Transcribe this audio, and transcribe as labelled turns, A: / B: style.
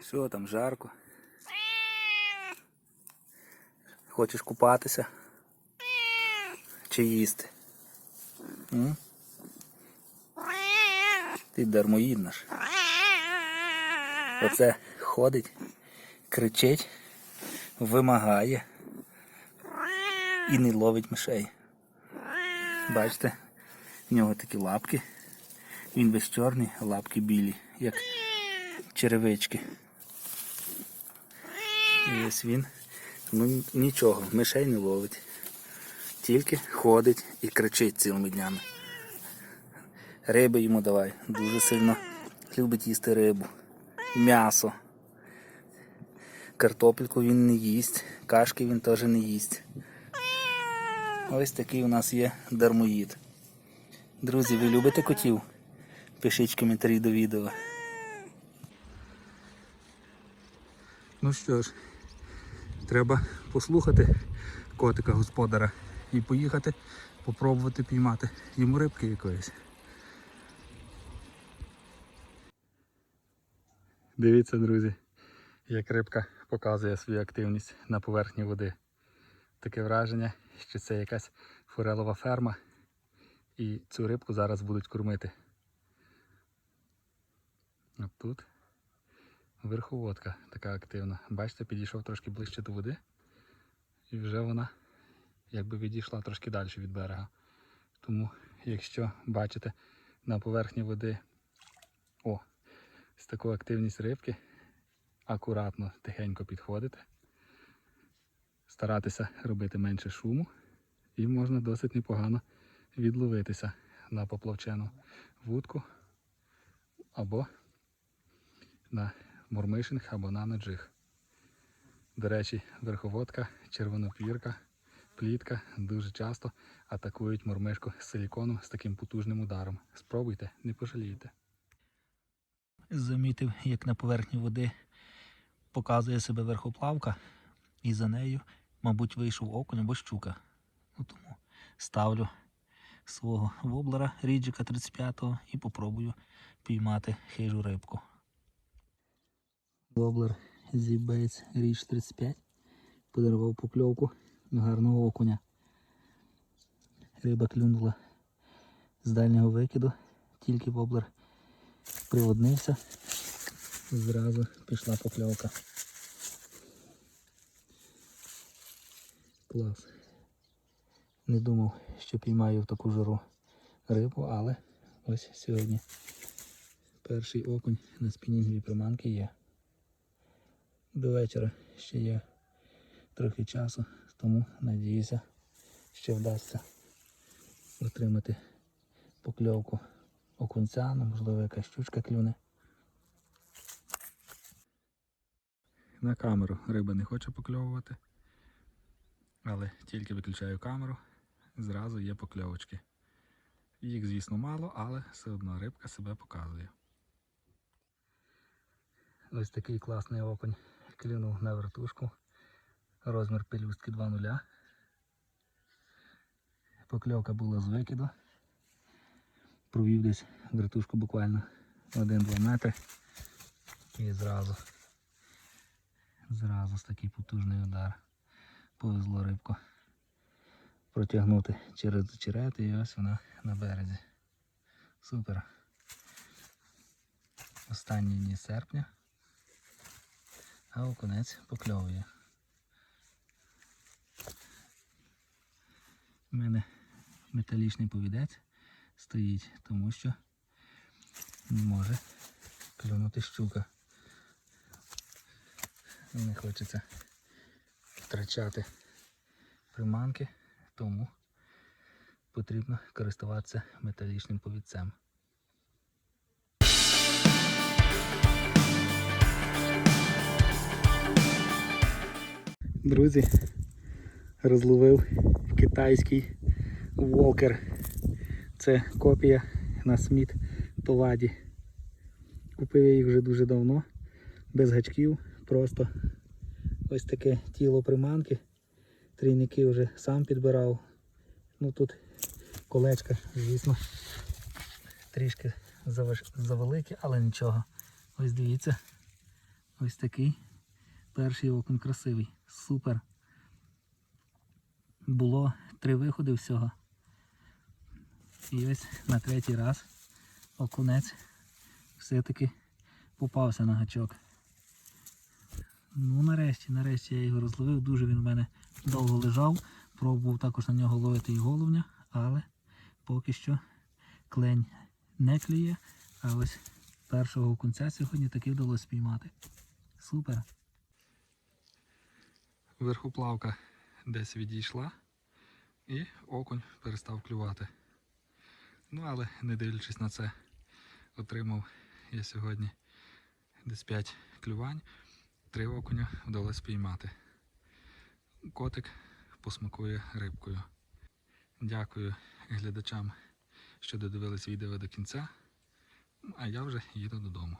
A: Що там, жарко? Хочеш купатися? Чи їсти? М? Ти дармоїд наш. Оце ходить, кричить, вимагає і не ловить мишей. Бачите, в нього такі лапки. Він весь чорний, лапки білі, як черевички. Ось він. Ну нічого, мишей не ловить. Тільки ходить і кричить цілими днями. Риби йому давай. Дуже сильно любить їсти рибу. М'ясо. Картопельку він не їсть, кашки він теж не їсть. Ось такий у нас є дармоїд. Друзі, ви любите котів? Пишіть коментарі до відео. Ну що ж, треба послухати котика господара і поїхати попробувати піймати йому рибки якоїсь. Дивіться, друзі, як рибка показує свою активність на поверхні води. Таке враження, що це якась форелова ферма і цю рибку зараз будуть кормити. От тут верховодка така активна. Бачите, підійшов трошки ближче до води і вже вона якби відійшла трошки далі від берега. Тому, якщо бачите на поверхні води о, з таку активність рибки, акуратно, тихенько підходите, старатися робити менше шуму, і можна досить непогано відловитися на поплавчену вудку або на мурмишинг або на наджиг. До речі, верховодка, червонопірка, плітка дуже часто атакують мурмишку з силікону з таким потужним ударом. Спробуйте, не пожалієте. Замітив, як на поверхні води показує себе верхоплавка, і за нею, мабуть, вийшов окунь або щука. Ну, тому ставлю свого воблера Ріджика 35-го і попробую піймати хижу рибку. Воблер Зібейтс Річ 35 подарував покльовку гарного окуня. Риба клюнула з дальнього викиду, тільки воблер приводнився, зразу пішла покльовка. Клас. Не думав, що піймаю в таку жару рибу, але ось сьогодні перший окунь на спінінговій приманки є. До вечора ще є трохи часу, тому надіюся, що вдасться отримати покльовку окунця, ну, можливо, якась щучка клюне. На камеру риба не хоче покльовувати, але тільки виключаю камеру, зразу є покльовочки. Їх, звісно, мало, але все одно рибка себе показує. Ось такий класний окунь клюнув на вертушку. Розмір пелюстки 2.0. Покльовка була з викиду. Провів десь вертушку буквально 1-2 метри. І зразу, зразу з такий потужний удар. Повезло рибку протягнути через очерет і ось вона на березі. Супер. Останні дні серпня а окунець покльовує. У мене металічний повідець стоїть, тому що не може клюнути щука. Не хочеться втрачати приманки, тому потрібно користуватися металічним повідцем. Друзі, розловив китайський волкер. Це копія на Сміт Товаді. Купив я їх вже дуже давно, без гачків, просто ось таке тіло приманки. Трійники вже сам підбирав. Ну тут колечка, звісно, трішки завеликі, але нічого. Ось дивіться, Ось такий перший окунь красивий. Супер. Було три виходи всього. І ось на третій раз окунець все-таки попався на гачок. Ну, нарешті, нарешті я його розловив. Дуже він в мене довго лежав. Пробував також на нього ловити і головня, але поки що клень не клює. А ось першого окунця сьогодні таки вдалося спіймати. Супер. Верхоплавка десь відійшла і окунь перестав клювати. Ну, але не дивлячись на це, отримав я сьогодні десь 5 клювань, три окуня вдалося спіймати. Котик посмакує рибкою. Дякую глядачам, що додивились відео до кінця. А я вже їду додому.